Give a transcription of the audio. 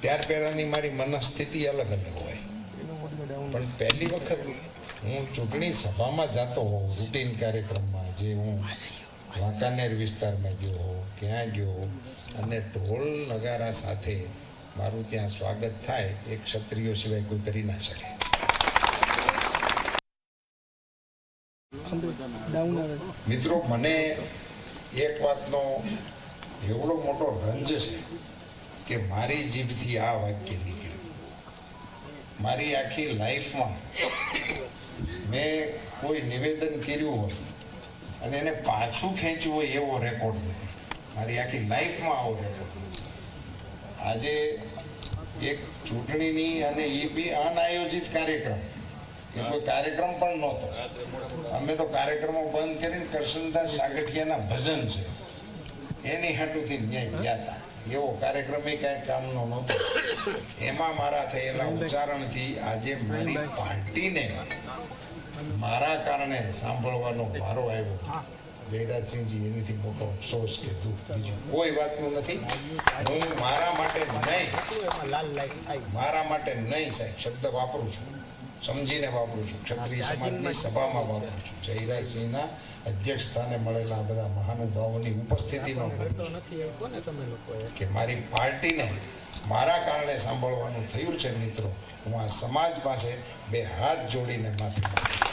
ત્યાર પહેલાંની મારી મનસ્થિતિ અલગ અલગ હોય. પણ પહેલી વખત હું ચૂંટણી સભામાં જતો હોઉં, રૂટીન કાર્યક્રમમાં, જે હું વાંકાનેર વિસ્તારમાં ગયો હોઉં, ક્યાં ગયો અને ઢોલ નગારા સાથે મારું ત્યાં સ્વાગત થાય, એ ક્ષત્રિયો સિવાય કોઈ કરી ના શકે. મિત્રો, મને એક વાતનો એવડો મોટો રંજ છે. કે મારી જીભથી આ વાક્ય નીકળ્યું. મારી આખી લાઈફમાં મેં કોઈ નિવેદન કર્યું હોય અને એને પાછું ખેંચ્યું હોય એવો રેકોર્ડ નથી. મારી આખી લાઈફમાં આવો રેકોર્ડ આજે એક ચૂંટણીની અને એ બી અનાયોજિત કાર્યક્રમ. એ કોઈ કાર્યક્રમ પણ નહોતો. અમે તો કાર્યક્રમો બંધ કરીને કરશનદાસ સાગઠિયાના ભજન છે. એની હાટુથી ન્યાય ગયા હતા. એવો કાર્યક્રમ એ કાંઈ કામનો નહોતો. એમાં મારા થયેલા ઉચ્ચારણથી આજે મારી પાર્ટીને મારા કારણે સાંભળવાનો વારો આવ્યો. જયરાજસિંહજી એનીથી મોટો અફસોસ કે દુઃખ બીજું કોઈ વાતનું નથી. હું મારા માટે નહીં મારા માટે નહીં સાહેબ શબ્દ વાપરું છું. સમજીને વાપરું છું. ક્ષત્રિય સમાજની સભામાં વાપરું છું. જયરાજસિંહના અધ્યક્ષ સ્થાને મળેલા બધા મહાનુભાવોની ઉપસ્થિતિમાં કે મારી પાર્ટીને મારા કારણે સાંભળવાનું થયું છે મિત્રો. હું આ સમાજ પાસે બે હાથ જોડીને માફી માંગુ છું.